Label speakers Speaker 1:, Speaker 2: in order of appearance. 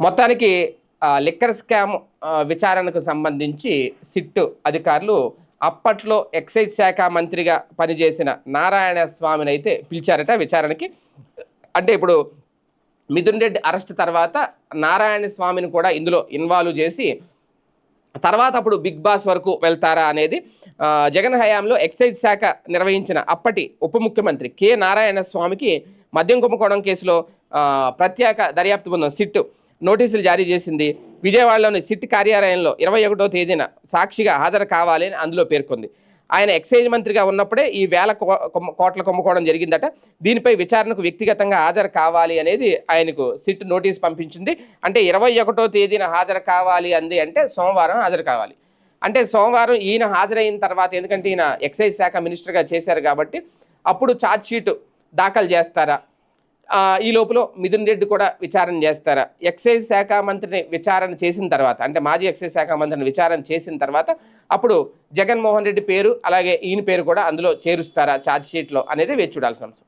Speaker 1: మొత్తానికి liquor scam విచారణకు సంబంధించి సిట్ అధికారులు అప్పట్లో ఎక్సైజ్ శాఖ మంత్రిగా పనిచేసిన నారాయణ స్వామిని అయితే పిలిచారట విచారణకి. అంటే ఇప్పుడు మిథున్ రెడ్డి అరెస్ట్ తర్వాత నారాయణ స్వామిని కూడా ఇందులో ఇన్వాల్వ్ చేసి తర్వాత అప్పుడు బిగ్ బాస్ వరకు వెళ్తారా అనేది జగన్ హయాంలో ఎక్సైజ్ శాఖ నిర్వహించిన అప్పటి ఉప ముఖ్యమంత్రి కె. నారాయణ స్వామికి మద్యం కుంభకోణం కేసులో ప్రత్యేక దర్యాప్తు బృందం సిట్ నోటీసులు జారీ చేసింది. విజయవాడలోని సిట్ కార్యాలయంలో ఇరవై ఒకటో తేదీన సాక్షిగా హాజరు కావాలి అని అందులో పేర్కొంది. ఆయన ఎక్సైజ్ మంత్రిగా ఉన్నప్పుడే ఈ వేల కో- కోట్ల కొమ్ముకోవడం జరిగిందట. దీనిపై విచారణకు వ్యక్తిగతంగా హాజరు కావాలి అనేది ఆయనకు సిట్ నోటీస్ పంపించింది. అంటే ఇరవై ఒకటో తేదీన హాజరు కావాలి అంది అంటే సోమవారం హాజరు కావాలి. అంటే సోమవారం ఈయన హాజరైన తర్వాత ఎందుకంటే ఈయన ఎక్సైజ్ శాఖ మినిస్టర్గా చేశారు కాబట్టి అప్పుడు ఛార్జ్ షీట్ దాఖలు చేస్తారా? ఈ లోపల మిథున్ రెడ్డి కూడా విచారణ చేస్తారా? ఎక్సైజ్ శాఖ మంత్రిని విచారణ చేసిన తర్వాత అంటే మాజీ ఎక్సైజ్ శాఖ మంత్రిని విచారణ చేసిన తర్వాత అప్పుడు జగన్మోహన్ రెడ్డి పేరు అలాగే ఈయన పేరు కూడా అందులో చేరుస్తారా? ఛార్జ్ షీట్లో అనేది వేచి చూడాల్సిన అంశం.